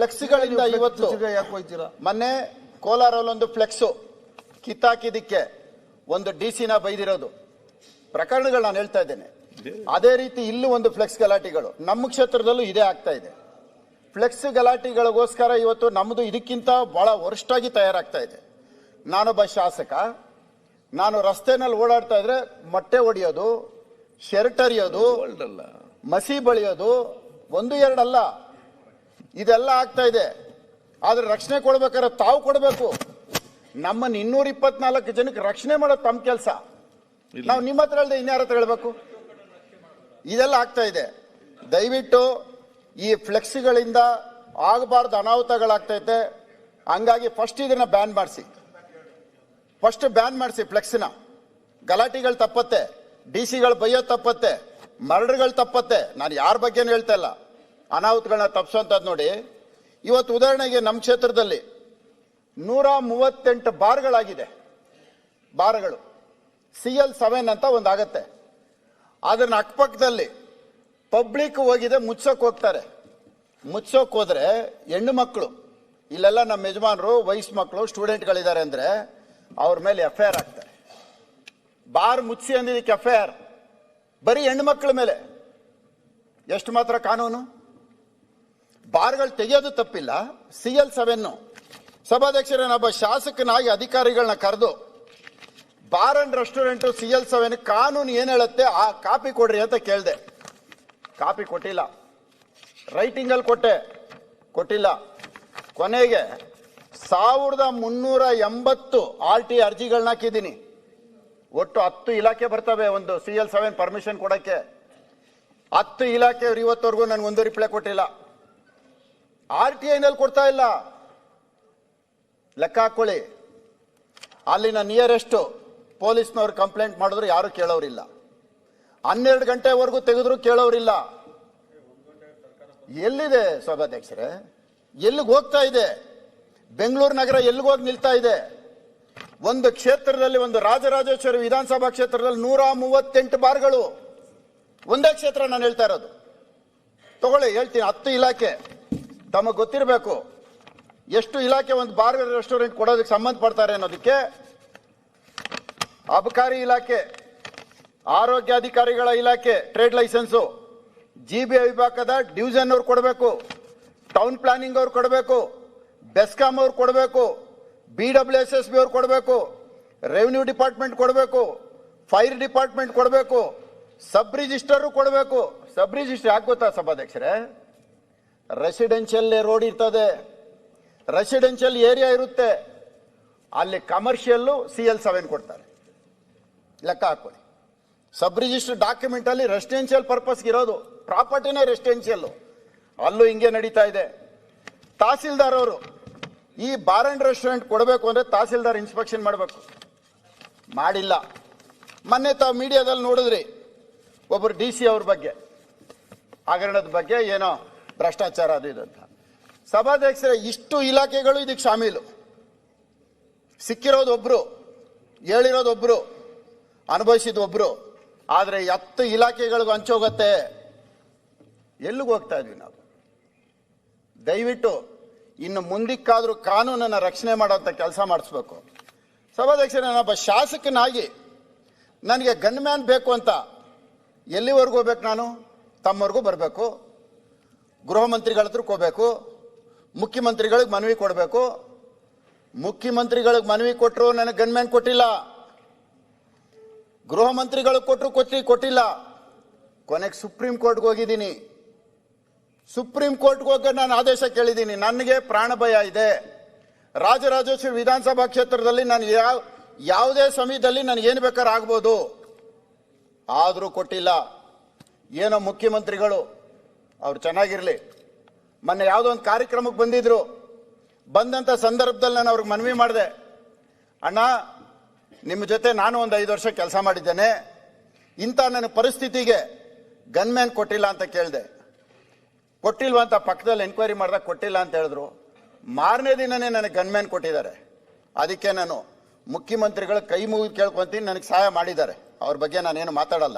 ಫ್ಲೆಕ್ಸ್ಗಳಿಂದ ಇವತ್ತು ಯಾಕೆ ಹೋಯ್ತೀರಾ? ಮೊನ್ನೆ ಕೋಲಾರಲ್ಲೊಂದು ಫ್ಲೆಕ್ಸು ಕಿತ್ತಾಕಿದಕ್ಕೆ ಒಂದು ಡಿ ಸಿನ ಬೈದಿರೋದು. ಪ್ರಕರಣಗಳು ನಾನು ಹೇಳ್ತಾ ಇದ್ದೇನೆ. ಅದೇ ರೀತಿ ಇಲ್ಲೂ ಒಂದು ಫ್ಲೆಕ್ಸ್ ಗಲಾಟೆಗಳು. ನಮ್ಮ ಕ್ಷೇತ್ರದಲ್ಲೂ ಇದೇ ಆಗ್ತಾ ಇದೆ. ಫ್ಲೆಕ್ಸ್ ಗಲಾಟೆಗಳಿಗೋಸ್ಕರ ಇವತ್ತು ನಮ್ಮದು ಇದಕ್ಕಿಂತ ಬಹಳ ವರ್ಷಾಗಿ ತಯಾರಾಗ್ತಾ ಇದೆ. ನಾನೊಬ್ಬ ಶಾಸಕ ನಾನು ರಸ್ತೆನಲ್ಲಿ ಓಡಾಡ್ತಾ ಇದ್ರೆ ಮೊಟ್ಟೆ ಒಡೆಯೋದು ಶರ್ಟ್ ಅರಿಯೋದು ಮಸಿ ಬಳಿಯೋದು ಒಂದು ಎರಡಲ್ಲ. ಇದೆಲ್ಲ ಆಗ್ತಾ ಇದೆ. ಆದ್ರೆ ರಕ್ಷಣೆ ಕೊಡ್ಬೇಕಾದ್ರೆ ತಾವು ಕೊಡಬೇಕು. ನಮ್ಮನ್ನ ಇನ್ನೂರ ಇಪ್ಪತ್ನಾಲ್ಕು ಜನಕ್ಕೆ ರಕ್ಷಣೆ ಮಾಡೋದು ತಮ್ಮ ಕೆಲಸ. ನಾವು ನಿಮ್ಮ ಹತ್ರ ಹೇಳ್ದೆ ಇನ್ಯಾರ ಹತ್ರ ಹೇಳ್ಬೇಕು? ಇದೆಲ್ಲ ಆಗ್ತಾ ಇದೆ. ದಯವಿಟ್ಟು ಈ ಫ್ಲೆಕ್ಸಿಗಳಿಂದ ಆಗಬಾರ್ದು ಅನಾಹುತಗಳಾಗ್ತೈತೆ ಹಂಗಾಗಿ ಫಸ್ಟ್ ಇದನ್ನ ಬ್ಯಾನ್ ಮಾಡಿಸಿ. ಫಸ್ಟ್ ಬ್ಯಾನ್ ಮಾಡಿಸಿ ಫ್ಲೆಕ್ಸಿನ. ಗಲಾಟೆಗಳು ತಪ್ಪತ್ತೆ. ಡಿ ಸಿಗಳು ಬೈಯೋದು ತಪ್ಪತ್ತೆ. ಮರ್ಡರ್ಗಳು ತಪ್ಪತ್ತೆ. ನಾನು ಯಾರ ಬಗ್ಗೆನೂ ಹೇಳ್ತಾ ಇಲ್ಲ. ಅನಾಹುತಗಳನ್ನ ತಪ್ಪಿಸೋಂಥದ್ದು ನೋಡಿ. ಇವತ್ತು ಉದಾಹರಣೆಗೆ ನಮ್ಮ ಕ್ಷೇತ್ರದಲ್ಲಿ ನೂರ ಮೂವತ್ತೆಂಟು ಬಾರ್ಗಳಾಗಿದೆ. ಬಾರ್ಗಳು. ಸಿ ಎಲ್ ಸೆವೆನ್ ಅಂತ ಒಂದು ಆಗತ್ತೆ ಅದನ್ನ ಅಕ್ಕಪಕ್ಕದಲ್ಲಿ ಪಬ್ಲಿಕ್ ಹೋಗಿದೆ ಮುಚ್ಚೋಕೆ ಹೋಗ್ತಾರೆ. ಮುಚ್ಚೋಕೆ ಹೋದ್ರೆ ಹೆಣ್ಣು ಮಕ್ಕಳು ಇಲ್ಲೆಲ್ಲ ನಮ್ಮ ಯಜಮಾನರು, ವಯಸ್ಸು ಮಕ್ಕಳು ಸ್ಟೂಡೆಂಟ್ಗಳಿದ್ದಾರೆ ಅಂದ್ರೆ ಅವ್ರ ಮೇಲೆ ಎಫ್ ಐ ಆರ್ ಆಗ್ತಾರೆ ಬಾರ್ ಮುಚ್ಚಿ ಅಂದಿದ್ದಕ್ಕೆ ಎಫ್ ಐ ಆರ್ ಬರೀ ಹೆಣ್ಣು ಮಕ್ಕಳ ಮೇಲೆ. ಎಷ್ಟು ಮಾತ್ರ ಕಾನೂನು? ಬಾರ್ಗಳು ತೆಗೆಯೋದು ತಪ್ಪಿಲ್ಲ. ಸಿ ಎಲ್ ಸೆವೆನ್ನು ಸಭಾಧ್ಯಕ್ಷರನ್ನೊಬ್ಬ ಶಾಸಕನಾಗಿ ಅಧಿಕಾರಿಗಳನ್ನ ಕರೆದು, bar and restaurant C L seven ಕಾನೂನು ಏನ್ ಹೇಳುತ್ತೆ? ಆ ಕಾಪಿ ಕೊಡ್ರಿ ಅಂತ ಕೇಳಿದೆ. ಕಾಪಿ ಕೊಟ್ಟಿಲ್ಲ. ರೈಟಿಂಗ್ ಅಲ್ಲಿ ಕೊಟ್ಟೆ. ಕೊಟ್ಟಿಲ್ಲ. ಕೊನೆಗೆ ಸಾವಿರದ ಮುನ್ನೂರ ಎಂಬತ್ತು ಆರ್ ಟಿ ಅರ್ಜಿಗಳನ್ನ ಹಾಕಿದ್ದೀನಿ. ಒಟ್ಟು ಹತ್ತು ಇಲಾಖೆ ಬರ್ತವೆ ಒಂದು ಸಿ ಎಲ್ ಸೆವೆನ್ ಪರ್ಮಿಷನ್ ಕೊಡಕ್ಕೆ. ಹತ್ತು ಇಲಾಖೆಯವರು ಇವತ್ತವರೆಗೂ ನನ್ಗೆ ಒಂದು ರಿಪ್ಲೈ ಕೊಟ್ಟಿಲ್ಲ. ಆರ್ ಟಿ ಐನಲ್ಲಿ ಕೊಡ್ತಾ ಇಲ್ಲ. ಲೆಕ್ಕ ಹಾಕೊಳ್ಳಿ. ಅಲ್ಲಿನ ನಿಯರೆಸ್ಟ್ ಪೊಲೀಸ್ನವ್ರು ಕಂಪ್ಲೇಂಟ್ ಮಾಡಿದ್ರು, ಯಾರು ಕೇಳೋರಿಲ್ಲ. ಹನ್ನೆರಡು ಗಂಟೆವರೆಗೂ ತೆಗೆದ್ರು, ಕೇಳೋರಿಲ್ಲ. ಎಲ್ಲಿದೆ ಸಭಾಧ್ಯಕ್ಷರೇ ಎಲ್ಲಿಗೆ ಹೋಗ್ತಾ ಇದೆ? ಬೆಂಗಳೂರು ನಗರ ಎಲ್ಲಿಗೆ ಹೋಗಿ ನಿಲ್ತಾ ಇದೆ? ಒಂದು ಕ್ಷೇತ್ರದಲ್ಲಿ, ಒಂದು ರಾಜರಾಜೇಶ್ವರಿ ವಿಧಾನಸಭಾ ಕ್ಷೇತ್ರದಲ್ಲಿ ನೂರ ಮೂವತ್ತೆಂಟು ಬಾರ್ಗಳು. ಒಂದೇ ಕ್ಷೇತ್ರ ನಾನು ಹೇಳ್ತಾ ಇರೋದು. ತಗೊಳ್ಳಿ, ಹೇಳ್ತೀನಿ. ಹತ್ತು ಇಲಾಖೆ. ತಮಗೆ ಗೊತ್ತಿರಬೇಕು ಎಷ್ಟು ಇಲಾಖೆ ಒಂದು ಬಾರ್ ರೆಸ್ಟೋರೆಂಟ್ ಕೊಡೋದಕ್ಕೆ ಸಂಬಂಧಪಡ್ತಾರೆ ಅನ್ನೋದಕ್ಕೆ ಅಬಕಾರಿ ಇಲಾಖೆ ಆರೋಗ್ಯಾಧಿಕಾರಿಗಳ ಇಲಾಖೆ ಟ್ರೇಡ್ ಲೈಸೆನ್ಸು ಜಿ ಬಿ ವಿಭಾಗದ ಡಿವಿಷನ್ ಅವ್ರು ಕೊಡಬೇಕು ಟೌನ್ ಪ್ಲಾನಿಂಗ್ ಅವ್ರು ಕೊಡಬೇಕು ಬೆಸ್ಕಾಮ್ ಅವ್ರು ಕೊಡಬೇಕು B W S S B ಅವ್ರು ಕೊಡಬೇಕು ರೆವಿನ್ಯೂ ಡಿಪಾರ್ಟ್ಮೆಂಟ್ ಕೊಡಬೇಕು ಫೈರ್ ಡಿಪಾರ್ಟ್ಮೆಂಟ್ ಕೊಡಬೇಕು ಸಬ್ ರಿಜಿಸ್ಟರು ಕೊಡಬೇಕು. ಸಬ್ ರಿಜಿಸ್ಟರ್ ಯಾಕೆ ಗೊತ್ತಾ ಸಭಾಧ್ಯಕ್ಷರೇ? ರೆಸಿಡೆನ್ಷಿಯಲ್ ರೋಡ್ ಇರ್ತದೆ. ರೆಸಿಡೆನ್ಷಿಯಲ್ ಏರಿಯಾ ಇರುತ್ತೆ. ಅಲ್ಲಿ ಕಮರ್ಷಿಯಲ್ಲು ಸಿ ಎಲ್ ಸೆವೆನ್ ಕೊಡ್ತಾರೆ. ಲೆಕ್ಕ ಹಾಕೊಳ್ಳಿ. ಸಬ್ ರಿಜಿಸ್ಟರ್ ಡಾಕ್ಯುಮೆಂಟ್ ಅಲ್ಲಿ ರೆಸಿಡೆನ್ಷಿಯಲ್ ಪರ್ಪಸ್ ಇರೋದು. ಪ್ರಾಪರ್ಟಿನೇ ರೆಸಿಡೆನ್ಷಿಯಲ್ ಅಲ್ಲೂ ಹಿಂಗೆ ನಡೀತಾ ಇದೆ. ತಹಸೀಲ್ದಾರ್ ಅವರು, ಈ ಬಾರ್ ಅಂಡ್ ರೆಸ್ಟೋರೆಂಟ್ ಕೊಡಬೇಕು ಅಂದ್ರೆ ತಹಸೀಲ್ದಾರ್ ಇನ್ಸ್ಪೆಕ್ಷನ್ ಮಾಡಬೇಕು. ಮಾಡಿಲ್ಲ. ಮೊನ್ನೆ ತಾವು ಮೀಡಿಯಾದಲ್ಲಿ ನೋಡಿದ್ರಿ ಒಬ್ಬರು ಡಿ ಸಿ ಅವ್ರ ಬಗ್ಗೆ. ಹಗರಣದ ಬಗ್ಗೆ ಏನೋ ಭ್ರಷ್ಟಾಚಾರ ಅದು ಇದು ಅಂತ. ಸಭಾಧ್ಯಕ್ಷರೇ, ಇಷ್ಟು ಇಲಾಖೆಗಳು ಇದಕ್ಕೆ ಶಾಮೀಲು. ಒಬ್ರು ಅನುಭವಿಸಿದ ಒಬ್ರು ಆದ್ರೆ ಹತ್ತು ಇಲಾಖೆಗಳಿಗೂ ಹಂಚೋಗತ್ತೆ ಎಲ್ಲಿಗೆ ಹೋಗ್ತಾ ಇದ್ವಿ ನಾವು? ದಯವಿಟ್ಟು ಇನ್ನು ಮುಂದಿಕ್ಕಾದರೂ ಕಾನೂನನ್ನ ರಕ್ಷಣೆ ಮಾಡೋಂಥ ಕೆಲಸ ಮಾಡಿಸ್ಬೇಕು. ಸಭಾಧ್ಯಕ್ಷರೇ ನಾನೊಬ್ಬ ಶಾಸಕನಾಗಿ ನನಗೆ ಗನ್ಮ್ಯಾನ್ ಬೇಕು ಅಂತ ಎಲ್ಲಿವರೆಗೂ ಹೋಗ್ಬೇಕು ನಾನು? ತಮ್ಮವರೆಗೂ ಬರಬೇಕು. ಗೃಹ ಮಂತ್ರಿಗಳ ಹತ್ರ ಹೋಗ್ಬೇಕು ಮುಖ್ಯಮಂತ್ರಿಗಳಿಗೆ ಮನವಿ ಕೊಡಬೇಕು. ಮುಖ್ಯಮಂತ್ರಿಗಳಿಗೆ ಮನವಿ ಕೊಟ್ಟರು ನನಗೆ ಗನ್ಮ್ಯಾನ್ ಕೊಟ್ಟಿಲ್ಲ. ಗೃಹ ಮಂತ್ರಿಗಳಿಗೆ ಕೊಟ್ಟರು ಕೊಟ್ಟಿ ಕೊಟ್ಟಿಲ್ಲ. ಕೊನೆಗೆ ಸುಪ್ರೀಂ ಕೋರ್ಟ್ಗೆ ಹೋಗಿದ್ದೀನಿ. ಸುಪ್ರೀಂ ಕೋರ್ಟ್ಗೆ ಹೋಗಿ ನಾನು ಆದೇಶ ಕೇಳಿದ್ದೀನಿ. ನನಗೆ ಪ್ರಾಣ ಭಯ ಇದೆ. ರಾಜರಾಜೇಶ್ವರಿ ವಿಧಾನಸಭಾ ಕ್ಷೇತ್ರದಲ್ಲಿ ನಾನು ಯಾವ, ಯಾವುದೇ ಸಮಯದಲ್ಲಿ ನನಗೆ ಏನು ಬೇಕಾದ್ರೂ ಆಗ್ಬೋದು. ಆದರೂ ಕೊಟ್ಟಿಲ್ಲ. ಏನೋ ಮುಖ್ಯಮಂತ್ರಿಗಳು ಅವ್ರು ಚೆನ್ನಾಗಿರಲಿ. ಮೊನ್ನೆ ಯಾವುದೋ ಒಂದು ಕಾರ್ಯಕ್ರಮಕ್ಕೆ ಬಂದಿದ್ರು. ಬಂದಂಥ ಸಂದರ್ಭದಲ್ಲಿ ನಾನು ಅವ್ರಿಗೆ ಮನವಿ ಮಾಡಿದೆ. ಅಣ್ಣ ನಿಮ್ಮ ಜೊತೆ ನಾನು ಒಂದು ಐದು ವರ್ಷ ಕೆಲಸ ಮಾಡಿದ್ದೇನೆ. ಇಂಥ ನನ್ನ ಪರಿಸ್ಥಿತಿಗೆ ಗನ್ಮ್ಯಾನ್ ಕೊಟ್ಟಿಲ್ಲ ಅಂತ ಕೇಳಿದೆ. ಕೊಟ್ಟಿಲ್ವಾ ಅಂತ ಪಕ್ಕದಲ್ಲಿ ಎನ್ಕ್ವೈರಿ ಮಾಡಿದಾಗ ಕೊಟ್ಟಿಲ್ಲ ಅಂತ ಹೇಳಿದ್ರು. ಮಾರನೇ ದಿನನೇ ನನಗೆ ಗನ್ಮ್ಯಾನ್ ಕೊಟ್ಟಿದ್ದಾರೆ. ಅದಕ್ಕೆ ನಾನು ಮುಖ್ಯಮಂತ್ರಿಗಳ ಕೈ ಮುಗಿದು ಕೇಳ್ಕೊಂತೀನಿ, ನನಗೆ ಸಹಾಯ ಮಾಡಿದ್ದಾರೆ. ಅವ್ರ ಬಗ್ಗೆ ನಾನೇನು ಮಾತಾಡಲ್ಲ.